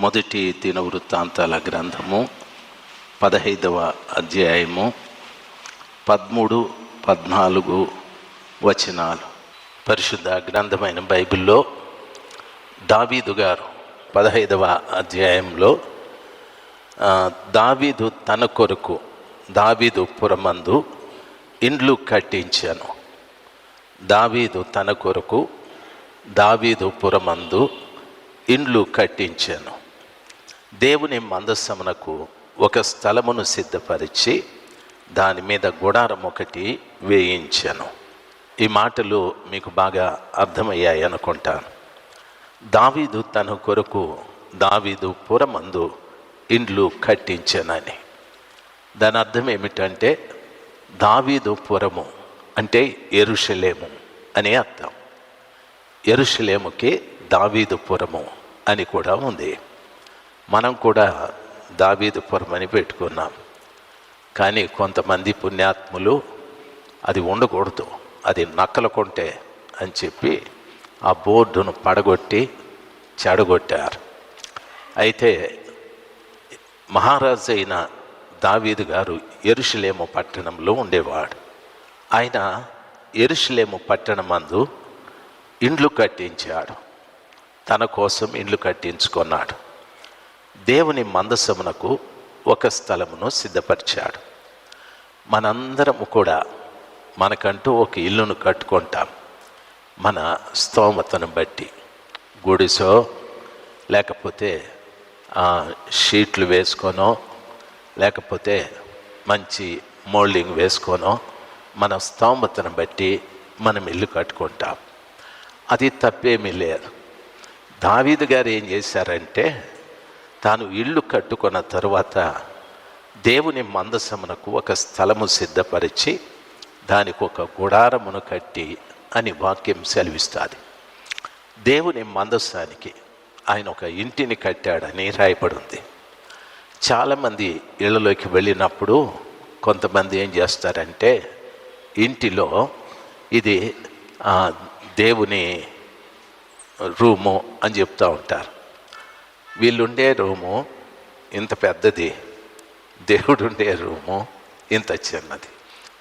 మొదటి దినవృత్తాంతాల గ్రంథము పదహైదవ అధ్యాయము పదమూడు పద్నాలుగు వచనాలు. పరిశుద్ధ గ్రంథమైన బైబిల్లో దావీదు గారు పదహైదవ అధ్యాయంలో దావీదు తన కొరకు దావీదు పురమందు ఇండ్లు కట్టించాను. దావీదు తన కొరకు దావీదు పురమందు ఇండ్లు కట్టించాను. దేవుని మందస్సమునకు ఒక స్థలమును సిద్ధపరిచి దాని మీద గుడారం ఒకటి వేయించాను. ఈ మాటలు మీకు బాగా అర్థమయ్యాయి అనుకుంటాను. దావీదు తన కొరకు దావీదు పురమందు ఇండ్లు కట్టించానని. దాని అర్థం ఏమిటంటే దావీదు పురము అంటే ఎరుషలేము అని అర్థం. ఎరుషలేముకి దావీదు పురము అని కూడా ఉంది. మనం కూడా దావీదు పురం అని పెట్టుకున్నాం. కానీ కొంతమంది పుణ్యాత్ములు అది ఉండకూడదు అది నక్కల కొంటే అని చెప్పి ఆ బోర్డును పడగొట్టి చెడగొట్టారు. అయితే మహారాజు అయిన దావీదు గారు ఎరుషులేము పట్టణంలో ఉండేవాడు. ఆయన ఎరుషులేము పట్టణమందు ఇండ్లు కట్టించాడు. తన కోసం ఇండ్లు కట్టించుకున్నాడు. దేవుని మందసమునకు ఒక స్థలమును సిద్ధపరిచాడు. మనందరము కూడా మనకంటూ ఒక ఇల్లును కట్టుకుంటాం. మన స్తోమతను బట్టి గుడిసో లేకపోతే షీట్లు వేసుకోనో లేకపోతే మంచి మోల్డింగ్ వేసుకోనో మన స్తోమతను బట్టి మనం ఇల్లు కట్టుకుంటాం. అది తప్పేమీ లేదు. దావీదు గారు ఏం చేశారంటే తాను ఇల్లు కట్టుకున్న తరువాత దేవుని మందసమునకు ఒక స్థలము సిద్ధపరిచి దానికి ఒక గుడారమును కట్టి అని వాక్యం సెలవిస్తుంది. దేవుని మందస్సానికి ఆయన ఒక ఇంటిని కట్టాడని రాయపడింది చాలామంది ఇళ్ళలోకి వెళ్ళినప్పుడు కొంతమంది ఏం చేస్తారంటే ఇంటిలో ఇది ఆ, దేవుని రూము అని చెప్తూ ఉంటారు. వీళ్ళుండే రూము ఇంత పెద్దది. దేవుడు ఉండే రూము ఇంత చిన్నది.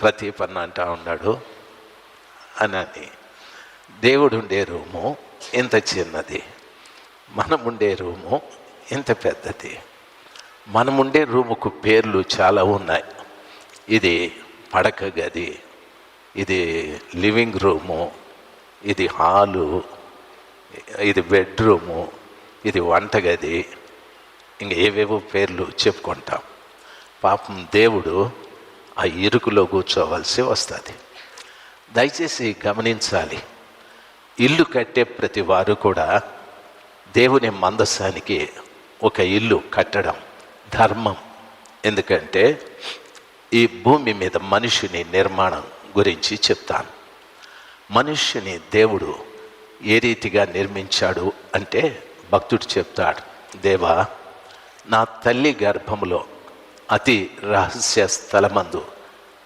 ప్రతీపన్న అంటా ఉన్నాడు అని దేవుడు ఉండే రూము ఇంత చిన్నది. మనం ఉండే రూము ఇంత పెద్దది. మనం ఉండే రూముకు పేర్లు చాలా ఉన్నాయి. ఇది పడక గది ఇది లివింగ్ రూము ఇది హాలు ఇది బెడ్రూము ఇది వంటగది. ఇంక ఏవేవో పేర్లు చెప్పుకుంటాం. పాపం దేవుడు ఆ ఇరుకులో కూర్చోవలసి వస్తుంది. దయచేసి గమనించాలి. ఇల్లు కట్టే ప్రతి వారు కూడా దేవుని మందస్సానికి ఒక ఇల్లు కట్టడం ధర్మం. ఎందుకంటే ఈ భూమి మీద మనిషిని నిర్మాణం గురించి చెప్తాను. మనుష్యుని దేవుడు ఏ రీతిగా నిర్మించాడు అంటే భక్తుడు చెప్తాడు దేవా నా తల్లి గర్భములో అతి రహస్య స్థలమందు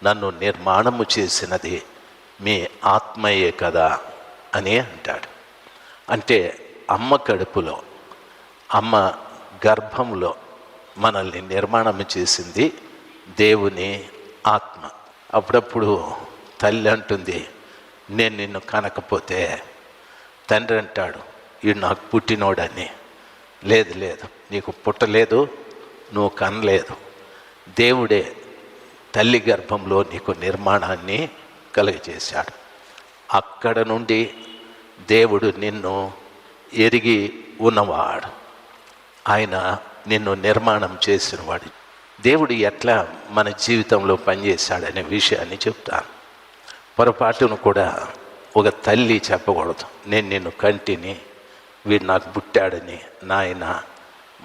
నన్ను నిర్మాణము చేసినది మీ ఆత్మయే కదా అని అంటాడు. అంటే అమ్మ కడుపులో అమ్మ గర్భంలో మనల్ని నిర్మాణం చేసింది దేవుని ఆత్మ. అప్పుడప్పుడు తల్లి అంటుంది నేను నిన్ను కనకపోతే తండ్రి అంటాడు ఈడు నాకు పుట్టినోడని. లేదు లేదు నీకు పుట్టలేదు నువ్వు కనలేదు. దేవుడే తల్లి గర్భంలో నీకు నిర్మాణాన్ని కలుగజేశాడు. అక్కడ నుండి దేవుడు నిన్ను ఎరిగి ఉన్నవాడు. ఆయన నిన్ను నిర్మాణం చేసినవాడు. దేవుడు ఎట్లా మన జీవితంలో పనిచేశాడనే విషయాన్ని చెప్తాను. పొరపాటును కూడా ఒక తల్లి చెప్పకూడదు. నేను నిన్ను కంటిని వీడు నాకు పుట్టాడని నాయన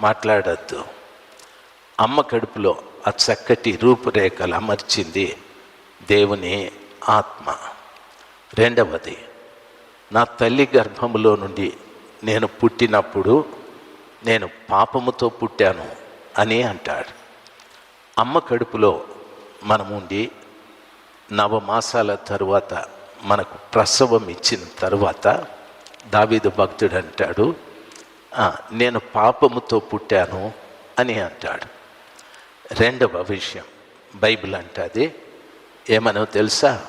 మాట్లాడద్దు. అమ్మ కడుపులో ఆ చక్కటి రూపురేఖలు అమర్చింది దేవుని ఆత్మ. రెండవది నా తల్లి గర్భములో నుండి నేను పుట్టినప్పుడు నేను పాపముతో పుట్టాను అని అంటాడు. అమ్మ కడుపులో మనముండి నవమాసాల తరువాత మనకు ప్రసవం ఇచ్చిన తరువాత దావీదు భక్తుడు అంటాడు నేను పాపముతో పుట్టాను అని అంటాడు. రెండవ విషయం బైబిల్ అంటది ఏమనో తెలుసా?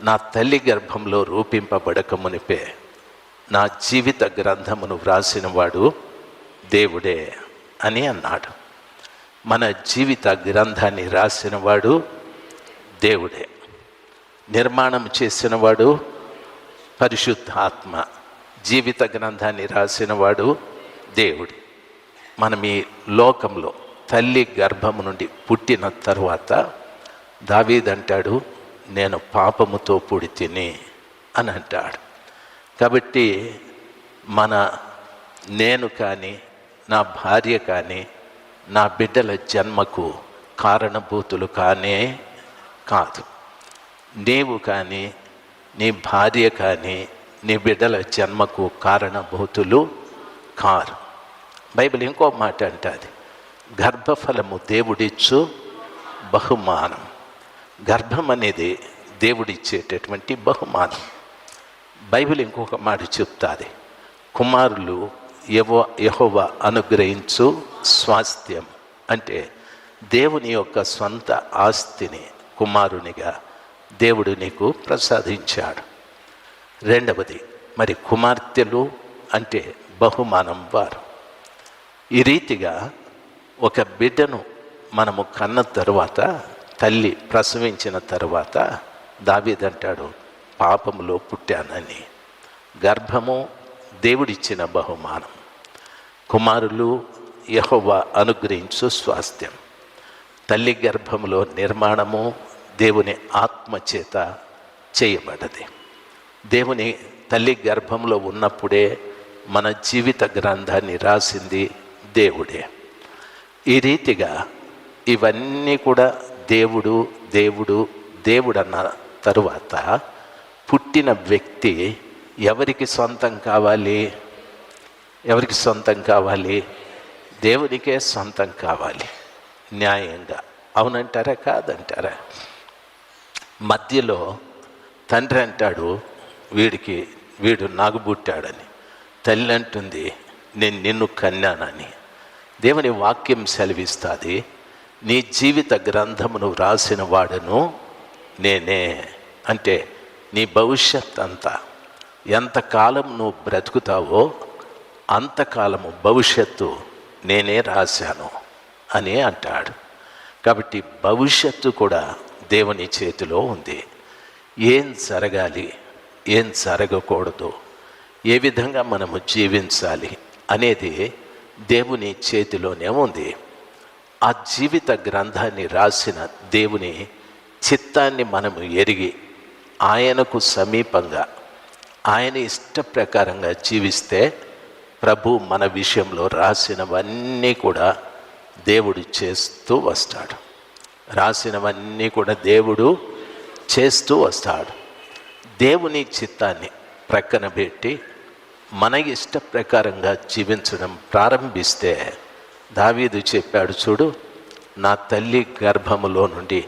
నా తల్లి గర్భంలో రూపింపబడక మునిపే నా జీవిత గ్రంథమును వ్రాసినవాడు దేవుడే అని అన్నాడు. మన జీవిత గ్రంథాన్ని రాసినవాడు దేవుడే. నిర్మాణం చేసినవాడు పరిశుద్ధాత్మ. జీవిత గ్రంథాన్ని రాసినవాడు దేవుడు. మనం ఈ లోకంలో తల్లి గర్భము నుండి పుట్టిన తర్వాత దావీదంటాడు నేను పాపముతో పుడితిని అని అంటాడు. కాబట్టి మన నేను కానీ నా భార్య కానీ నా బిడ్డల జన్మకు కారణభూతులు కానే కాదు. నీవు కానీ నీ భార్య కానీ నీ బిడ్డల జన్మకు కారణభూతులు కారు. బైబిల్ ఇంకో మాట అంటుంది గర్భఫలము దేవుడిచ్చు బహుమానం. గర్భం అనేది దేవుడిచ్చేటటువంటి బహుమానం. బైబిల్ ఇంకొక మాట చెప్తాది కుమారులు యవ యహోవ అనుగ్రహించు స్వాస్థ్యం అంటే దేవుని యొక్క స్వంత ఆస్తిని కుమారునిగా దేవుడు నీకు ప్రసాదించాడు. రెండవది మరి కుమార్తెలు అంటే బహుమానం వారు. ఈ రీతిగా ఒక బిడ్డను మనము కన్న తరువాత తల్లి ప్రసవించిన తరువాత దావీదంటాడు పాపములో పుట్టానని. గర్భము దేవుడిచ్చిన బహుమానం. కుమారులు యహోవ అనుగ్రహించు స్వాస్థ్యం. తల్లి గర్భములో నిర్మాణము దేవుని ఆత్మ చేత చేయబడది. దేవుని తల్లి గర్భంలో ఉన్నప్పుడే మన జీవిత గ్రంథాన్ని రాసింది దేవుడే. ఈ రీతిగా ఇవన్నీ కూడా దేవుడు దేవుడు దేవుడు అన్న తరువాత పుట్టిన వ్యక్తి ఎవరికి సొంతం కావాలి? ఎవరికి సొంతం కావాలి? దేవునికే సొంతం కావాలి. న్యాయంగా. అవునంటారా? కాదంటారా? మధ్యలో తండ్రి అంటాడు వీడికి వీడు నాకు పుట్టాడని తల్లి అంటుంది నేను నిన్ను కన్నానని. దేవుని వాక్యం సెలవిస్తుంది నీ జీవిత గ్రంథమును వ్రాసిన వాడను నేనే. అంటే నీ భవిష్యత్ అంతా. ఎంతకాలం నువ్వు బ్రతుకుతావో అంతకాలము భవిష్యత్తు నేనే రాశాను. అని అంటాడు. కాబట్టి భవిష్యత్తు కూడా దేవుని చేతిలో ఉంది. ఏం జరగాలి? ఏం జరగకూడదు ఏ విధంగా మనము జీవించాలి అనేది దేవుని చేతిలోనే ఉంది. ఆ జీవిత గ్రంథాన్ని రాసిన దేవుని చిత్తాన్ని మనము ఎరిగి ఆయనకు సమీపంగా ఆయన ఇష్ట ప్రకారంగా జీవిస్తే ప్రభు మన విషయంలో రాసినవన్నీ కూడా దేవుడు చేస్తూ వస్తాడు. రాసినవన్నీ కూడా దేవుడు చేస్తూ వస్తాడు. దేవుని చిత్తాన్ని ప్రక్కన పెట్టి మన ఇష్ట ప్రకారంగా జీవించడం ప్రారంభిస్తే దావీదు చెప్పాడు చూడు నా తల్లి గర్భములో నుండి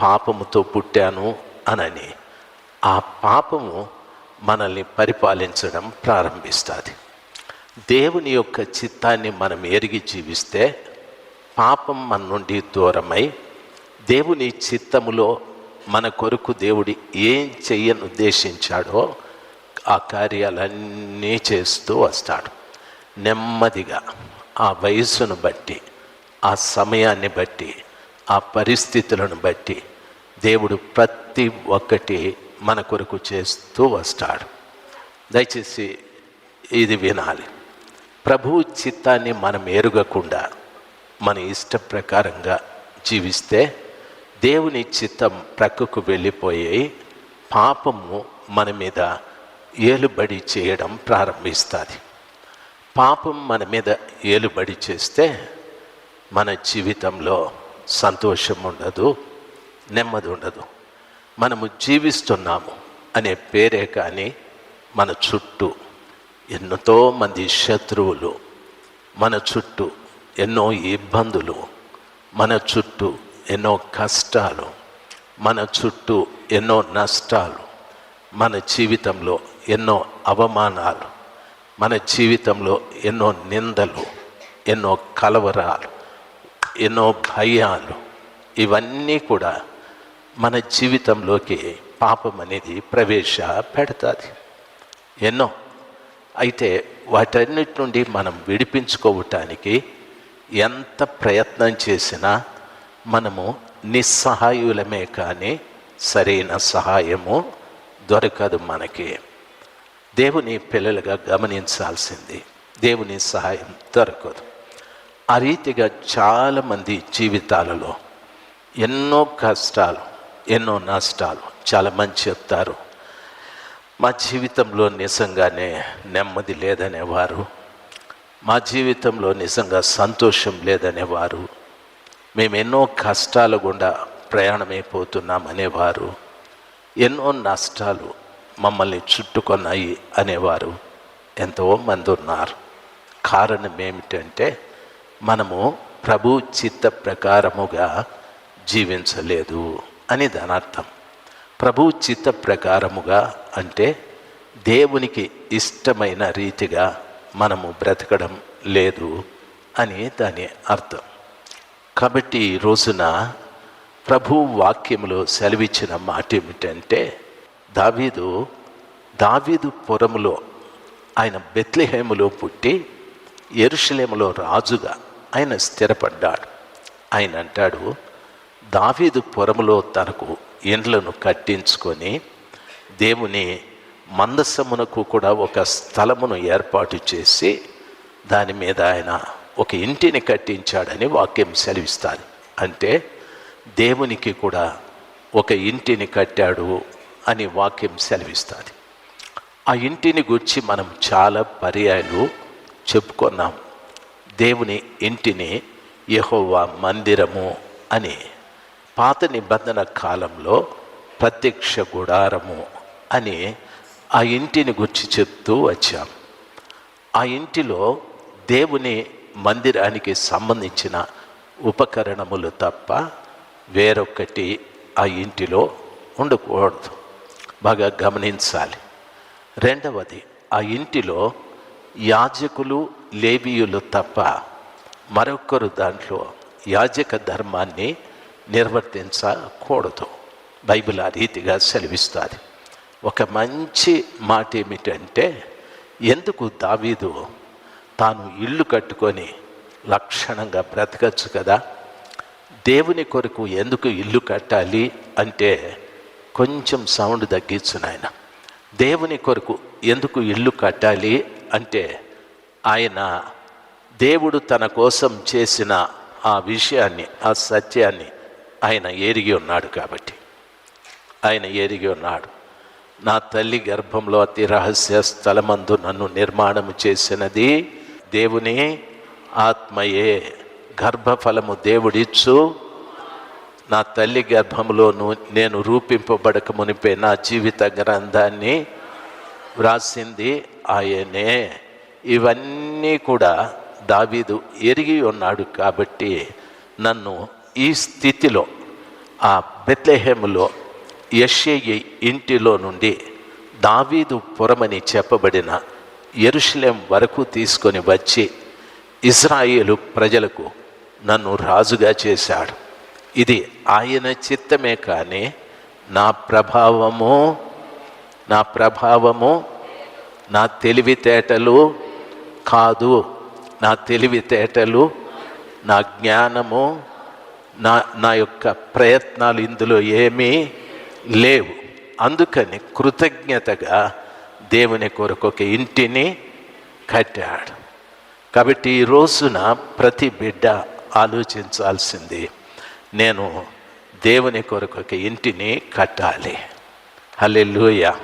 పాపముతో పుట్టాను అనని. ఆ పాపము మనల్ని పరిపాలించడం ప్రారంభిస్తుంది. దేవుని యొక్క చిత్తాన్ని మనం ఎరిగి జీవిస్తే పాపం మన నుండి దూరమై దేవుని చిత్తములో మన కొరకు దేవుడు ఏం చెయ్యని ఉద్దేశించాడో ఆ కార్యాలన్నీ చేస్తూ వస్తాడు. నెమ్మదిగా ఆ వయస్సును బట్టి ఆ సమయాన్ని బట్టి ఆ పరిస్థితులను బట్టి దేవుడు ప్రతి ఒక్కటి మన కొరకు చేస్తూ వస్తాడు. దయచేసి ఇది వినాలి. ప్రభు చిత్తాన్ని మనం ఎరుగకుండా మన ఇష్ట ప్రకారంగా జీవిస్తే దేవుని చిత్తం ప్రక్కకు వెళ్ళిపోయి పాపము మన మీద ఏలుబడి చేయడం ప్రారంభిస్తుంది. పాపం మన మీద ఏలుబడి చేస్తే మన జీవితంలో సంతోషం ఉండదు నెమ్మది ఉండదు. మనము జీవిస్తున్నాము అనే పేరే కానీ మన చుట్టూ ఎన్నో మంది శత్రువులు మన చుట్టూ ఎన్నో ఇబ్బందులు మన చుట్టూ ఎన్నో కష్టాలు మన చుట్టూ ఎన్నో నష్టాలు మన జీవితంలో ఎన్నో అవమానాలు మన జీవితంలో ఎన్నో నిందలు ఎన్నో కలవరాలు ఎన్నో భయాలు ఇవన్నీ కూడా మన జీవితంలోకి పాపం అనేది ప్రవేశ పెడతాది. ఎన్నో. అయితే వాటన్నిటి నుండి మనం విడిపించుకోవటానికి ఎంత ప్రయత్నం చేసినా మనము నిస్సహాయులమే కానీ సరైన సహాయము దొరకదు మనకి. దేవుని పిల్లలుగా గమనించాల్సింది. దేవుని సహాయం దొరకదు. ఆ రీతిగా చాలామంది జీవితాలలో ఎన్నో కష్టాలు ఎన్నో నష్టాలు చాలా మంది చెప్తారు. మా జీవితంలో నిజంగానే నెమ్మది లేదనేవారు. మా జీవితంలో నిజంగా సంతోషం లేదనేవారు. మేము ఎన్నో కష్టాల గుండా ప్రయాణమైపోతున్నాం అనేవారు ఎన్నో నష్టాలు మమ్మల్ని చుట్టుకొన్నాయి అనేవారు ఎంతో మంది ఉన్నారు కారణం ఏమిటంటే మనము ప్రభు చిత్త ప్రకారముగా జీవించలేదు అని దాని అర్థం ప్రభు చిత్త ప్రకారముగా అంటే దేవునికి ఇష్టమైన రీతిగా మనము బ్రతకడం లేదు అని దాని అర్థం. కాబట్టి ఈ రోజున ప్రభు వాక్యములో సెలవిచ్చిన మాట ఏమిటంటే దావీదు దావీదు పురములో ఆయన బెత్లెహేములో పుట్టి ఎరుషలేములో రాజుగా ఆయన స్థిరపడ్డాడు. ఆయన అంటాడు దావీదు పురములో తనకు ఇండ్లను కట్టించుకొని దేవుని మందసమునకు కూడా ఒక స్థలమును ఏర్పాటు చేసి దాని మీద ఆయన ఒక ఇంటిని కట్టించాడని వాక్యం సెలవిస్తారు. అంటే దేవునికి కూడా ఒక ఇంటిని కట్టాడు అని వాక్యం సెలవిస్తుంది. ఆ ఇంటిని గురించి మనం చాలా పర్యాయాలు చెప్పుకున్నాం. దేవుని ఇంటిని యహోవా మందిరము అని పాత నిబంధన కాలంలో ప్రత్యక్ష గుడారము అని ఆ ఇంటిని గురించి చెప్తూ వచ్చాం. ఆ ఇంటిలో దేవుని మందిరానికి సంబంధించిన ఉపకరణములు తప్ప వేరొకటి ఆ ఇంటిలో ఉండకూడదు. బాగా గమనించాలి. రెండవది ఆ ఇంటిలో యాజకులు లేబీయులు తప్ప మరొకరు దాంట్లో యాజక ధర్మాన్ని నిర్వర్తించకూడదు. బైబిల్ ఆ రీతిగా సెలవిస్తుంది. ఒక మంచి మాట ఏమిటంటే ఎందుకు దావీదు తాను ఇల్లు కట్టుకొని లక్షణంగా బ్రతకచ్చు కదా. దేవుని కొరకు ఎందుకు ఇల్లు కట్టాలి అంటే కొంచెం సౌండ్ తగ్గించు నాయన. దేవుని కొరకు ఎందుకు ఇల్లు కట్టాలి అంటే ఆయన దేవుడు తన కోసం చేసిన ఆ విషయాన్ని ఆ సత్యాన్ని ఆయన ఎరిగి ఉన్నాడు కాబట్టి. ఆయన ఎరిగి ఉన్నాడు. నా తల్లి గర్భంలో అతి రహస్య స్థలమందు నన్ను నిర్మాణము చేసినది దేవుని ఆత్మయే. గర్భఫలము దేవుడిచ్చు. నా తల్లి గర్భంలో నేను రూపింపబడక మునిపే నా జీవిత గ్రంథాన్ని వ్రాసింది ఆయనే. ఇవన్నీ కూడా దావీదు ఎరిగి ఉన్నాడు కాబట్టి నన్ను ఈ స్థితిలో ఆ బెత్లెహేములో యెషయి ఇంటిలో నుండి దావీదు పురమని చెప్పబడిన ఎరుషలేం వరకు తీసుకొని వచ్చి ఇజ్రాయేలు ప్రజలకు నన్ను రాజుగా చేశాడు. ఇది ఆయన చిత్తమే కానీ నా ప్రభావము నా ప్రభావము నా తెలివితేటలు కాదు. నా తెలివితేటలు నా జ్ఞానము నా నా యొక్క ప్రయత్నాలు ఇందులో ఏమీ లేవు. అందుకని కృతజ్ఞతగా దేవుని కొరకు ఒక ఇంటిని కట్టాడు. కాబట్టి ఈ రోజున ప్రతి బిడ్డ ఆలోచించాల్సింది నేను దేవుని కొరకు ఒక ఇంటిని కట్టాలి. హల్లెలూయా.